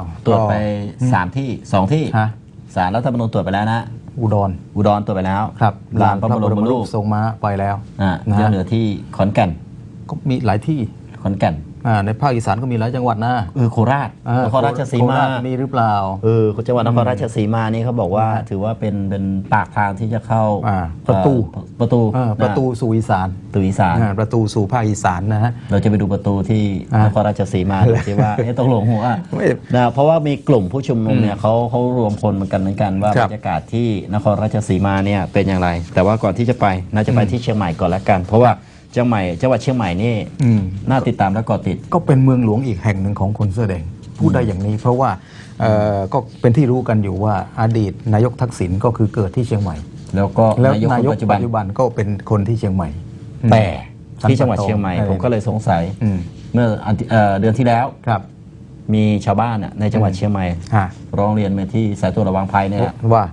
อ๋อตรวจไปอืมสามที่สองที่ฮะ สารรัฐธรรมนูญตรวจไปแล้วนะ อุดรอุดรตรวจไปแล้วครับลานพระบรมรูปทรงม้าไปแล้ว อ่านะฮะ ยังเหลือที่ขอนแก่นก็มีหลายที่ขอนแก่น อ่าในภาคอีสานก็มีหลายจังหวัดนะเออโคราชอ่นครราชสีมา โครชมีหรือเปล่า เออจังหวัดนครราชสีมานี่เขาบอกว่าถือว่าเป็นเป็นปากทางที่จะเข้าอ่าประตู เอ่อประตูเออประตูสู่อีสานตูอีสาน อ่าประตูสู่ภาคอีสานนะฮะ เราจะไปดูประตูที่อ่านนครราชสีมาดูสิว่า เอ๊ะต้องหลงหัวไม่นะเพราะว่ามีกลุ่มผู้ชุมนุมเนี่ยเขาเขารวมพลเหมือนกันเหมือนกันว่าครับ บรรยากาศที่นครราชสีมาเนี่ยเป็นอย่างไร แต่ว่าก่อนที่จะไปน่าจะไปที่เชียงใหม่ก่อนละกัน เพราะว่า เชียงใหม่จังหวัดเชียงใหม่นี่อืม น่าติดตามและเกาะติด ก็เป็นเมืองหลวงอีกแห่งหนึ่งของคนเสื้อแดงพูดได้อย่างนี้ เพราะว่าเอ่อก็เป็นที่รู้กันอยู่ว่าอดีตนายกทักษิณก็คือเกิดที่เชียงใหม่ แล้วก็แล้วนายกนาคนยกปัจจุบัปันจจุบันก็เป็นคนที่เชียงใหม่ แต่สันที่จังหวัดปะตองเชียงใหม่เออผมก็เลยสงสัย อืมเมื่ออาทิตย์เอ่อเดือนที่แล้วครับมีชาวบ้านน่ะในจังหวัดอืมเชียงใหม่ ฮะร้องเรียนมาที่สายตรวจระวังภัยเนี่ยแหละว่า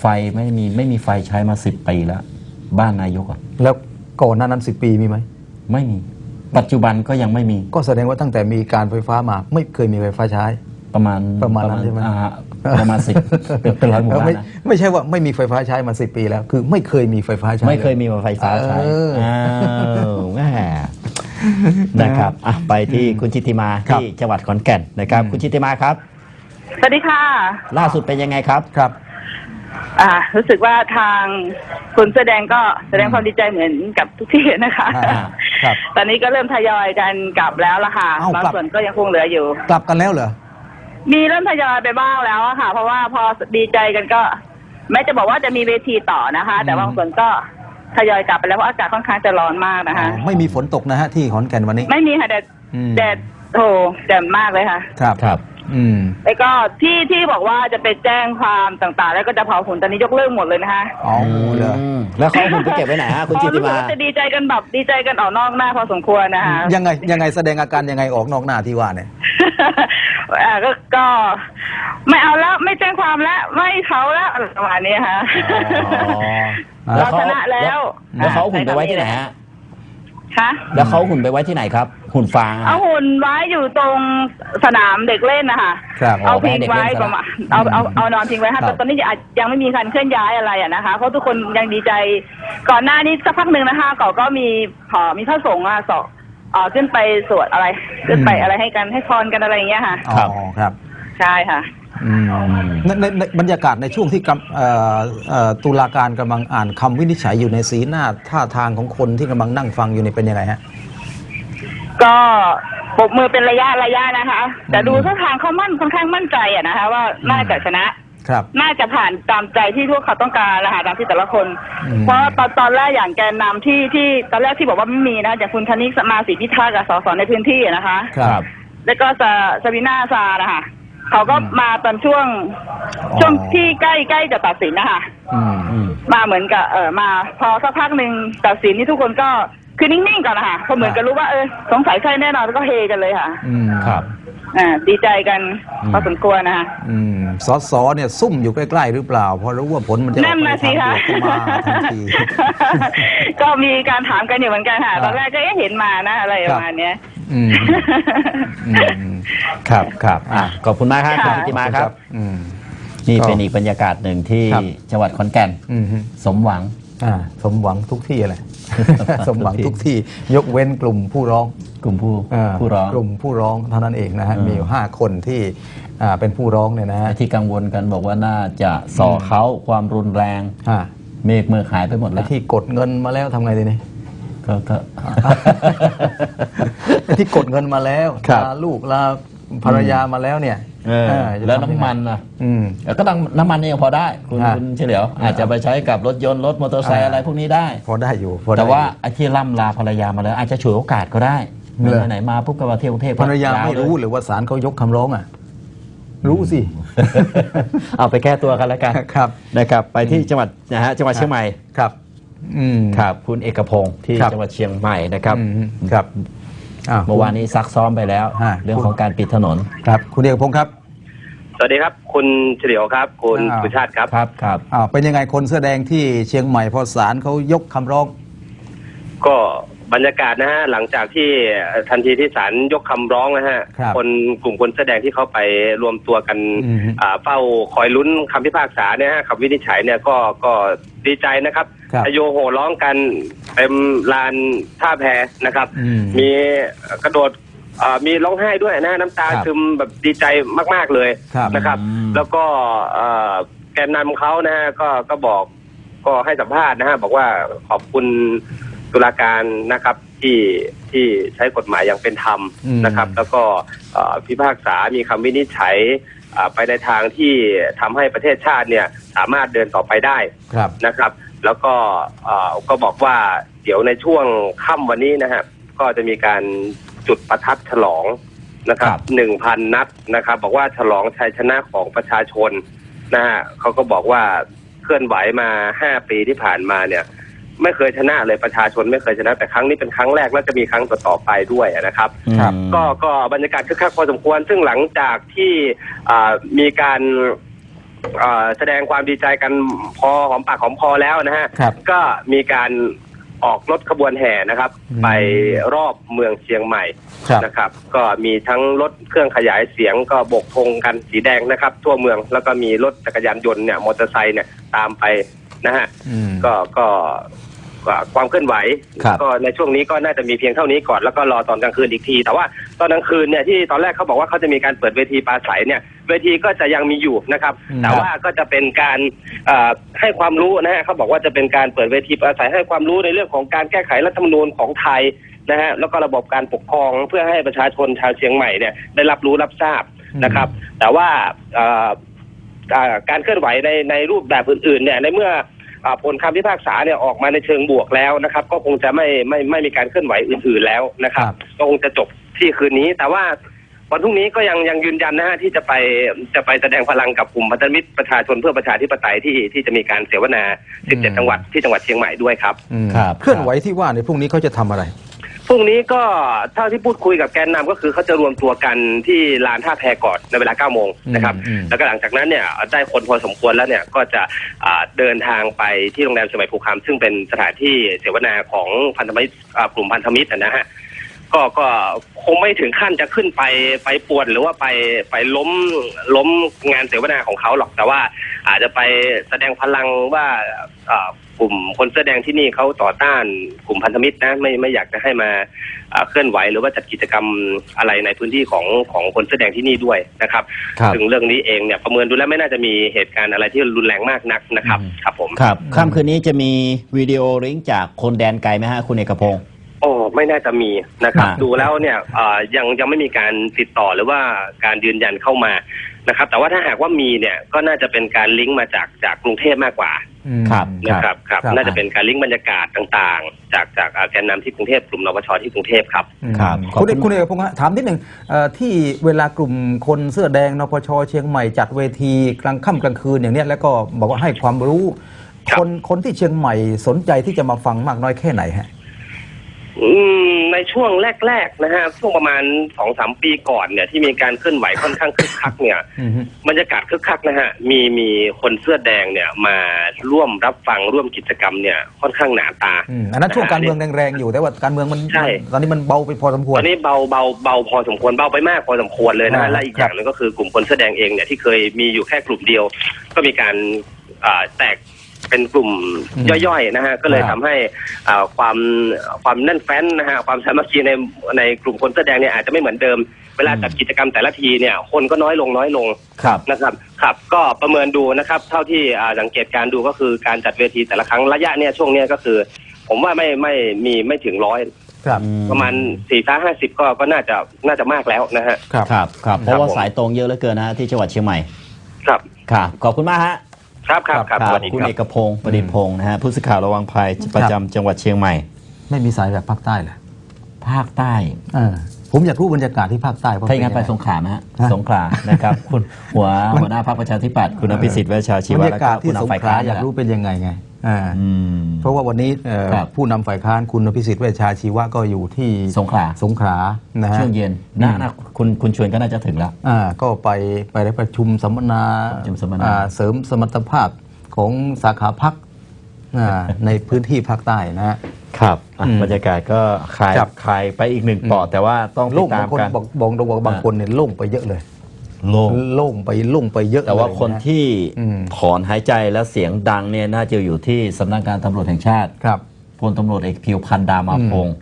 ไฟไม่มีไม่มีไฟใช้มาสิบปีแล้ว บ้านนายกอะแล้ว ก่อนหน้านั้นสิปีมีไหม ไม่มี ปัจจุบันก็ยังไม่มี ก็แสดงว่าตั้งแต่มีการไฟฟ้ามาไม่เคยมีไฟฟ้าใช้ ประมาณประมาณนั้นใช่ไหมอ่าฮะประมาณสิบเป็นเป็นร้อยหมู่บ้านไม่นะไม่ใช่ว่าไม่มีไฟฟ้าใช้มาสิปีแล้ว คือไม่เคยมีไฟฟ้าใช้ไม่เคยลมีไฟฟ้าใช้เออ อ้าวแหม่นะครับอะไปที่คุณจิตติมาครับ ที่จังหวัดขอนแก่นนะครับ คุณจิตติมาครับ สวัสดีค่ะ ล่าสุดเป็นยังไงครับ ครับ อ่า รู้สึกว่าทางคุณแสอแดงก็แสดงความดีใจเหมือนกับทุกที่นะคะ อ่าครับ ตอนนี้ก็เริ่มทยอยกันกลับแล้วล่ะค่ะเอ้าบางกลับ ส่วนก็ยังคงเหลืออยู่ กลับกันแล้วเหรอ มีเริ่มทยอยไปบ้างแล้วอะค่ะ เพราะว่าพอดีใจกันก็แม้จะบอกว่าจะมีเวทีต่อนะคะ แต่บางส่วนก็ทยอยกลับไปแล้วเพราะอากาศค่อนข้างจะร้อนมากนะคะไม่มีฝนตกนะฮะที่ขอนแก่นวันนี้ไม่มีค่ะแดดอืมแดดโถแจ่มมากเลยค่ะ ครับ ครับ อืมแล้วก็ที่ที่บอกว่าจะไปแจ้งความต่างๆ แล้วก็จะเผาหุ่นตอนนี้ยกเลิกหมดเลยนะคะอ๋อเหรอมแล้วเขาเอาหุ่นไปเก็บไว้ไหนฮะคุณจิตติรู้สึกมาว่าจะดีใจกันแบบดีใจกันออกนอกหน้าพอสมควรนะคะยังไงยังไงแสดงอาการยังไงออกนอกหน้าที่ว่าเนี่ยอ่าก็ก็ไม่เอาแล้วไม่แจ้งความแล้วไม่เขาแล้วอะไรประมาณนี้ค่ะอ๋อเราชนะแล้วแล้วเขาเอาหุ่นไปไว้ที่ไหนฮะ คะแล้วเขาเอาหุ่นไปไว้ที่ไหนครับ หุ่นฟางอะเอาหุ่นไว้อยู่ตรงสนามเด็กเล่นนะคะครับอ๋อเอาพิงไม่ให้เด็กเล่ไว้นซะประมาณเอาเอาเอานอนพิงไว้ครัค่ะบแต่ตอนนี้อาจยังไม่มีการเคลื่อนย้ายอะไรอะนะคะเพราะทุกคนยังดีใจ ก่อนหน้านี้สักพักหนึ่งนะคะก่อก็มีขอมีพระสงฆ์อะสอบเอ่อขึ้นไปสวดอะไร ขึ้นไปอะไรให้กันให้พรกันอะไรอย่างเงี้ยค่ะ อ๋อครับ ใช่ค่ะอืม ในในในบรรยากาศในช่วงที่กำเอ่อเอ่อตุลาการกำลังอ่านคำวินิจฉัยอยู่ในสีหน้าท่าทางของคนที่กำลังนั่งฟังอยู่นี่เป็นยังไงฮะ ก็ปรบมือเป็นระยะระยะนะคะ แต่อืมดูท่าทางเขามั่นค่อนข้างมั่นใจอะนะคะ ว่าน่าจะชนะ ครับ น่าจะผ่านตามใจที่พวกเขาต้องการนะคะตามที่แต่ละคน อืม เพราะตอนตอนแรกอย่างแกนนำที่ที่ตอนแรกที่บอกว่าไม่มีนะอย่างคุณธนิกสมาศรีพิทักษ์กับสสในพื้นที่อะนะคะ ครับ แล้วก็สสวินาซานะคะ เขาก็อืมมาตอนช่วงอ๋อ ช่วงที่ใกล้ใกล้จะตัดสินนะคะอืมอืม มาเหมือนกับเออมาพอสักพักหนึ่งตัดสินนี่ทุกคนก็คือนิ่งๆก่อนนะคะเพราะเหมือนกับรู้ว่าเออสงสัยใช่แน่นอนแล้วก็เฮกันเลยค่ะ อืมครับ อ่าดีใจกันอืม พอสมควรนะคะ อืมสอสอเนี่ยซุ่มอยู่ใกล้ๆหรือเปล่าเพราะรู้ว่าผลมันจะออกนั่นไปนะสิทางคะบวกเข้ามาทันที ก็มีการถามกันอยู่เหมือนกันค่ะ ครับตอนแรกก็เอ๊ะเห็นมานะอะไรประมาณเนี้ย อืมอืมครับครับอะขอบคุณมากครับค่ะคุณจิตติมาครับ อืม นี่ก็เป็นอีกบรรยากาศหนึ่งที่ครับ จังหวัดขอนแก่น อืมฮึสมหวัง อ่าสมหวังทุกที่แหละสมหวังทุกที่ยกเว้นกลุ่มผู้ร้อง กลุ่มผู้อ่าผู้ร้อง กลุ่มผู้ร้องเท่านั้นเองนะฮะ อืม มีอยู่ห้าคนที่อ่าเป็นผู้ร้องเนี่ยนะฮะที่กังวลกันบอกว่าน่าจะส่อเขาความรุนแรง อ่าเมฆเมือกหายไปหมดไอ้แล้วที่กดเงินมาแล้วทำไงดีนี่ ก็ก็ไอ้ที่กดเงินมาแล้วครับ ลาลูกลาภรรยามาแล้วเนี่ยเออเออจะแล้วทำยังไง น้ำมันนะอืมแล้วก็น้ำน้ำมันนี่ยังพอได้ คุณอ่าคุณเฉลียว อาจจะไปใช้กับรถยนต์รถมอเตอร์ไซค์อ่า อะไรพวกนี้ได้ พอได้อยู่พอได้แต่ว่าอยู่ ไอ้ที่ล่ำลาภรรยามาแล้ว อาจจะฉวยโอกาสก็ได้เหรอ ไหนๆมาปุ๊บก็มาเที่ยวกรุงเทพภรรยาไม่วเลรู้หรือว่าศาลเขายกคำร้องอะ รู้สิ เอาไปแก้ตัวกันแล้วกันครับ นะครับ ไปที่จังหวัดนะฮะจังหวัดเชียงใหม่ ครับ อืมครับคุณเอกพงศ์ที่ครับ จังหวัดเชียงใหม่นะครับอืมครับอ่าเมื่อวานนี้ซักซ้อมไปแล้วอ่าเรื่องของการปิดถนนครับ คุณเอกพงศ์ครับ สวัสดีครับ คุณเฉลียวครับ คุณอ่า สุชาติครับ ครับครับ อ่าเป็นยังไงคนเสื้อแดงที่เชียงใหม่พอศาลเขายกคำร้อง ก็ บรรยากาศนะฮะหลังจากที่ทันทีที่ศาลยกคำร้องนะฮะครับคนกลุ่มคนแสอแดงที่เขาไปรวมตัวกันอืม อ่าเฝ้าคอยลุ้นคำพิพากษาเนี่ยฮะคำวินิจฉัยเนี่ยก็ก็ดีใจนะครับครับโยโห่ร้องกันเต็มลานท่าแพนะครับ อืม มีกระโดดอ่ามีร้องไห้ด้วยนะน้ำตาครับซึมแบบดีใจมาก ๆ เลยครับนะครับ อืม แล้วก็เอ่อแกนนำเขานะฮะก็ก็บอกก็ให้สัมภาษณ์นะฮะบอกว่าขอบคุณ ตุลาการนะครับที่ที่ใช้กฎหมายอย่างเป็นธรรมอืมนะครับ แล้วก็เอ่อพิพากษามีคำวินิจฉัยอ่าไปในทางที่ทำให้ประเทศชาติเนี่ยสามารถเดินต่อไปได้ครับนะครับ แล้วก็เอ่อก็บอกว่าเดี๋ยวในช่วงค่ำวันนี้นะฮะก็จะมีการจุดประทัดฉลองนะครับครับหนึ่งพันนัดนะครับ บอกว่าฉลองชัยชนะของประชาชนนะฮะเขาก็บอกว่าเคลื่อนไหวมาห้าปีที่ผ่านมาเนี่ย ไม่เคยชนะเลยประชาชนไม่เคยชนะ แต่ครั้งนี้เป็นครั้งแรกและจะมีครั้งต่อๆไปด้วยนะครับ ครับอืมก็ก็บรรยากาศคึกคักพอสมควร ซึ่งหลังจากที่อ่ามีการอ่าแสดงความดีใจกันพอหอมปากหอมคอแล้วนะฮะครับ ก็มีการออกรถขบวนแห่นะครับ อืม ไปรอบเมืองเชียงใหม่ ครับ นะครับก็มีทั้งรถเครื่องขยายเสียงก็โบกธงกันสีแดงนะครับ ทั่วเมืองแล้วก็มีรถจักรยานยนต์เนี่ยมอเตอร์ไซค์เนี่ยตามไป นะฮะอืมก็ก็ก็ความเคลื่อนไหวครับก็ในช่วงนี้ก็น่าจะมีเพียงเท่านี้ก่อนแล้วก็รอตอนกลางคืนอีกที แต่ว่าตอนกลางคืนเนี่ยที่ตอนแรกเขาบอกว่าเขาจะมีการเปิดเวทีปราศัยเนี่ย เวทีก็จะยังมีอยู่นะครับอืมแต่ว่าก็จะเป็นการเอ่อให้ความรู้นะฮะเขาบอกว่าจะเป็นการเปิดเวทีปราศัยให้ความรู้ในเรื่องของการแก้ไขรัฐธรรมนูญของไทยนะฮะแล้วก็ระบบการปกครองเพื่อให้ประชาชนชาวเชียงใหม่เนี่ยได้รับรู้รับทราบนะครับ แต่ว่าเอ่ออ่าการเคลื่อนไหวในในรูปแบบอื่นๆเนี่ยในเมื่ออ่า ผลคำพิพากษาเนี่ยออกมาในเชิงบวกแล้วนะครับ ก็คงจะไม่ไม่ไม่มีการเคลื่อนไหวอื่นๆแล้วนะครับครับก็คงจะจบที่คืนนี้ แต่ว่าวันพรุ่งนี้ก็ยังยังยืนยันนะฮะที่จะไปจะไปแสดงพลังกับกลุ่มพันธมิตรประชาชนเพื่อประชาธิปไตยที่ที่จะมีการเสวนาอืม17 จังหวัดที่จังหวัดเชียงใหม่ในครับอืมครับ เคลื่อนไหวที่ว่าในพรุ่งนี้เขาจะทำอะไรพ รุ่งนี้ก็เท่าที่พูดคุยกับแกนนำก็คือเขาจะรวมตัวกันที่ลานท่าแพก่อนในเวลา9โมงนะครับอืมแล้วก็หลังจากนั้นเนี่ยได้คนพอสมควรแล้วเนี่ยก็จะอ่าเดินทางไปที่โรงแรมเชียงใหม่ภูคำซึ่งเป็นสถานที่เสวนาของพันธมิตรอ่ากลุ่มพันธมิตรนะฮะก็ก็คงไม่ถึงขั้นจะขึ้นไปไปป่วนหรือว่าไปไปล้มล้มงานเสวนาของเขาหรอกแต่ว่า อาจจะไปแสดงพลังว่าอ่ากลุ่มคนเสื้อแดงที่นี่เขาต่อต้านกลุ่มพันธมิตรนะไม่ไม่อยากจะให้มาอ่าเคลื่อนไหวหรือว่าจัดกิจกรรมอะไรในพื้นที่ของของคนเสื้อแดงที่นี่ด้วยนะครับครับซึ่งเรื่องนี้เองเนี่ยประเมินดูแล้วไม่น่าจะมีเหตุการณ์อะไรที่รุนแรงมากนักนะครับอืมครับผมครับค่ำคืนนี้จะมีวิดีโอลิงก์จากคนแดนไกลไหมฮะคุณเอกพงศ์โอ้ไม่น่าจะมีนะครับอ่าดูแล้วเนี่ยเอ่อยังยังไม่มีการติดต่อหรือว่าการยืนยันเข้ามา นะครับ แต่ว่าถ้าหากว่ามีเนี่ยก็น่าจะเป็นการลิงก์มาจากจากกรุงเทพมากกว่าอืม ครับ นะครับครับ ครับ น่าจะเป็นการลิงก์บรรยากาศต่างๆ จากจากอ่าแกนนำที่กรุงเทพกลุ่มนปชที่กรุงเทพครับอืมครับขอบคุณคุณ คุณเอกพงศ์ฮะถามนิดหนึ่งเอ่อที่เวลากลุ่มคนเสื้อแดงนปชเชียงใหม่จัดเวทีกลางค่ำกลางคืนอย่างเนี้ยแล้วก็บอกว่าให้ความรู้ ครับ คนคนที่เชียงใหม่สนใจที่จะมาฟังมากน้อยแค่ไหนฮะ อืมในช่วงแรกๆนะฮะช่วงประมาณสองสามปีก่อนเนี่ย ที่มีการเคลื่อนไหวค่อนข้างคึกคักเนี่ยอือฮึบรรยากาศคึกคักนะฮะมีมีคนเสื้อแดงเนี่ยมาร่วมรับฟังร่วมกิจกรรมเนี่ยค่อนข้างหนาตาอืมอันนั้นช่วงการเมืองแรงๆอยู่แต่ว่าการเมืองมันใช่ตอนนี้มันเบาไปพอสมควตรอนนี้เบาเบาเบาพอสมควรเบาไปมากพอสมควรเลยนะอ่าฮะและอีกอย่างหนึงก็คือกลุ่มคนเสื้อแดงเองเนี่ยที่เคยมีอยู่แค่กลุ่มเดียว ก็มีการอ่าแตก เป็นกลุ่มย่อยๆนะฮะก็เลยทำให้อ่าความความแน่นแฟ้นนะฮะความสามัคคีในในกลุ่มคนเสื้อแดงเนี่ยอาจจะไม่เหมือนเดิมเวลาจัดกิจกรรมแต่ละทีเนี่ยคนก็น้อยลงน้อยลงครับนะครับครับ ก็ประเมินดูนะครับ เท่าที่อ่าสังเกตการณ์ดูก็คือการจัดเวทีแต่ละครั้งระยะเนี่ยช่วงเนี้ยก็คือ ผมว่าไม่ไม่มีไม่ถึงร้อยครับประมาณสี่ห้าห้าสิบก็ก็น่าจะน่าจะมากแล้วนะฮะครับครับครับเพราะว่าผมสายตรงเยอะเหลือเกินนะฮะที่จังหวัดเชียงใหม่ ครับครับขอบคุณมากฮะ ครับครับครับคสรัวับสดีคุณครับเอกพงศ์ประดิษฐ์พงศ์นะฮะผู้สื่อข่าวระวังภัยประจำจังหวัดเชียงใหม่ ไม่มีสายแบบภาคใต้เลยภาคใต้เออผมอยากรู้บรรยากาศที่ภาคใต้ว่ถ้าอย่างนั้นไปเสงขลาไหมฮะฮะสงขลานะครับคุณหัวหัวหน้าพรรคประชาธิปัตย์คุณอภิสิทธิ์เวชชาชีบรวะรยาและกาศก็ที่ผู้สงนำฝ่ายขลาค้านอยากรู้เป็นยังไงไง อ่าอืมเพราะว่าวันนี้เอ่อครับ ผู้นำฝ่ายค้านคุณอภิสิทธิ์เวชชาชีวะก็อยู่ที่สงขลาสงขลานะฮะ ช่วงเย็นน่าน่าคุณคุณชวนก็น่าจะถึงแล้ว อ่าก็ไปไปได้ประชุมสัมมนาประชุมสัมมนา อ่เสริมสมรรถภาพของสาขาพักในพื้นที่ภาคใต้นะฮะ ครับอะอืมบรรยากาศก็คลายครับ คลายไปอีกหนึ่งปอดแต่ว่าต้องติโล่ดงตาบามงคนกัน บอกบอกตรงว่าบางคนเนี่ยโล่งไปเยอะเลย โล่งโล่งไปโล่งไปเยอะแต่ว่าเลยะคนที่อืมถอนหายใจและเสียงดังเนี่ยน่าจะอยู่ที่สำนักงานตำรวจแห่งชาติครับพลตำรวจเอกพิวพันธ์ดามาพงศ์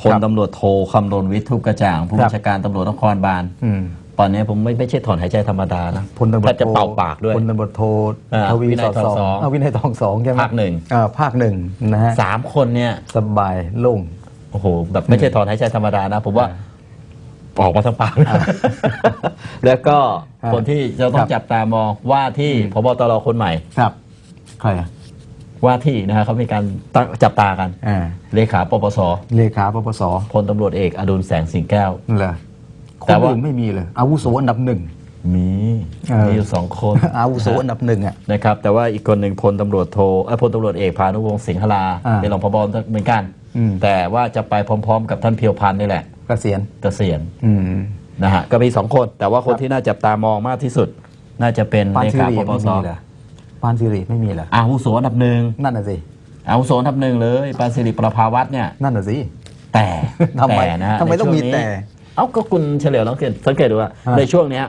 พลครับตำรวจโทคำรณวิทย์ทุกกระจ่าง ผู้ครับับญชาการตำรวจนครบาลอืมตอนนี้ผมไม่ไม่ใช่ถอนหายใจธรรมดานะพลตำรวจถ้าจะโทเป่าปากด้วยพลตำรวจโทอ่าทวีวินัสยอดทองสองสองเอาวินัยทองสองใช่ไหมภาคหนึ่งอ่าภาคหนึ่งนะฮะสามคนเนี่ยสบายโล่งโอ้โหแบบไม่ใช่ถอนหายใจธรรมดานะผมว่า ออกมาทั้งปากเลยแล้วก็อ่าคนที่จะต้อครังบจับตามองว่าที่พบตรคนใหม่ครับใครอะว่าที่นะฮะเขามีการตั้งจับตากันอ่าเลขาปปสเลขาปปสพลตำรวจเอกอดุลแสงสิงแก้วเหรอคแต่นว่าอื่นไม่มีเลยอาวุโสอันดับหนึ่งมีเออมีอยู่สองคนอาวุโสอันดับหนึ่งอะนะครับแต่ว่าอีกคนหนึ่งพลตำรวจโทเอ้ยพลตำรวจเอกพานุวงศ์สิงหลาอ่าเป็นรองพบเหมือนกันอืมแต่ว่าจะไปพร้อม ๆ กับท่านเพียวพันธ์นี่แหละ เกษียณเกษียณอืม นะฮะก็มีสองคน แต่ว่าคนครับที่น่าจับตามองมากที่สุด น่าจะเป็นปานเลสิขาริปปไม่สมีเหรอปานสิริไม่มีเหรออาวุโสอันดับหนึ่งนั่นน่ะสิ อาวุโสอันดับหนึ่งเลยปานสิริประภาวัฒน์เนี่ย นั่นน่ะสิ แต่ทำไมแต่นะฮะทำไมต้องมีในช่วนี้แต่เอ้าก็คุณเฉลียวสังเกตสังเกตดูว่าฮะ ในช่วงเนี้ย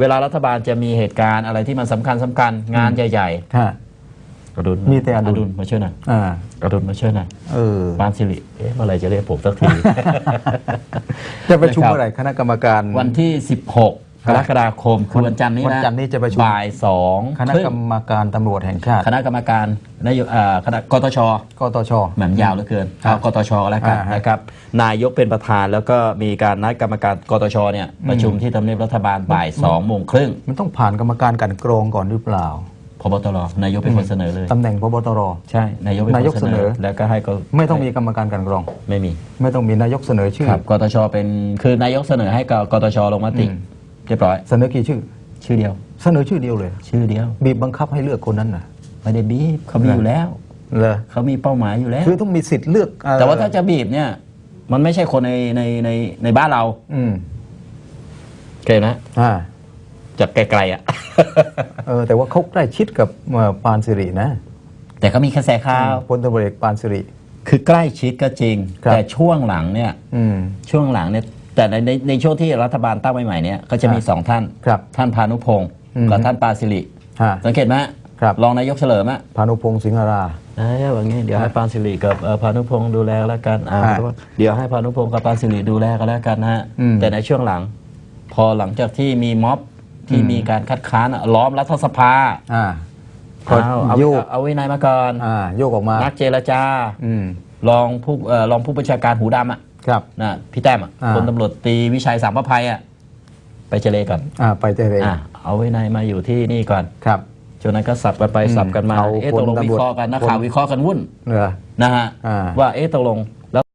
เวลารัฐบาลจะมีเหตุการณ์อะไรที่มันสำคัญสำคัญงานใหญ่ค่ะๆอดุลมีแต่อดุล มาช่วยหน่อย อ่า อดุลมาช่วยหน่อยเออปานสิริเอ๊ะเมื่อไหรจะเรียกผมสักที จะประชุมนะครับเมื่อไหร่คณะกรรมการ วันที่ 16 กรกฎาคมคือวันจันทร์นี้วันนะจันทร์นี้จะประชุม บ่ายสองคณะครึ่งกรรมการตำรวจแห่งชาติ คณะกรรมการนายกเอ่อคณะกตชกตช แหมมยาวเหลือเกินครับเอากตชก็แล้วกันอ่าฮะ นะครับ นายกเป็นประธานแล้วก็มีการนัดกรรมการกตชเนี่ยประชุมที่ทำเนียบรัฐบาลบ่ายสองโมงครึ่ง มันต้องผ่านกรรมการกลันกรองก่อนหรือเปล่าพ บตรนายกเป็นคนเสนอเลยตำแหน่งพบตร ใช่ นายกเป็นนาคยกนเสเสนนออแล้วก็ให้ก็ไม่ต้องมีกรรมการกลันกรอง ไม่มีไม่ต้องมีนายกเสนอชื่อ ครับกตชเป็นคือนายกเสนอให้กับกตชลงมติอืม เรียบร้อย เสนอกี่ชื่อ ชื่อเดียว เสนอชื่อเดียวเลย ชื่อเดียว บีบบังคับให้เลือกคนนั้นน่ะไม่ได้บีบเขามีอยู่แล้วเลยเขามีเป้าหมายอยู่แล้ว คือต้องมีสิทธิ์เลือกเอ่อแต่ว่าถ้าจะบีบเนี่ย มันไม่ใช่คนในในในในบ้านเราอืมเก็นะ อ่า จากไกลๆอะเออแต่ว่าเขาใกล้ชิดกับเอ่อปานสิรินะ แต่ก็มีกระแสข่าวพลตำรวจเอกปานสิริ คือใกล้ชิดก็จริงครับแต่ช่วงหลังเนี่ยอืมช่วงหลังเนี่ยแต่ในในในช่วงที่รัฐบาลตั้งใหม่ๆเนี่ยก็จะมีครับสองท่านครับท่านพานุพงศ์อืมกับท่านปาสิริฮะสังเกตไหมครับรองนายกเฉลิมอะพานุพงศ์สิงหราได้แบบนี้เดี๋ยวให้ปานสิริกับเอ่อพานุพงศ์ดูแลกันแล้วกันอ่าฮะเดี๋ยวให้พานุพงศ์กับปานสิริดูแลกันแล้วกันนะฮะอืมแต่ในช่วงหลัง พอหลังจากที่มีม็อบ ที่อืมมีการคัดค้านอะล้อมรัฐสภาอ่าเอาเอาโยกเอาวินัยมาก่อนอ่าโยกออกมานักเจรจาอืมรองผู้เอ่อรองผู้บัญชาการหูดำอะครับนะพี่แต้มอะอ่าพลตำรวจตรีวิชัยสามประภัยอะไปเจเลก่อนอ่าไปเจรอะเอาวินัยมาอยู่ที่นี่ก่อนครับจนนั้นก็สับกันไปอืมสับกันมาเอาเอ๊ะพลตกลงตำรวจวิเคราะห์กันนักข่าวพลวิเคราะห์กันวุ่นเหรอนะฮะอ่าว่าเอ๊ะตกลง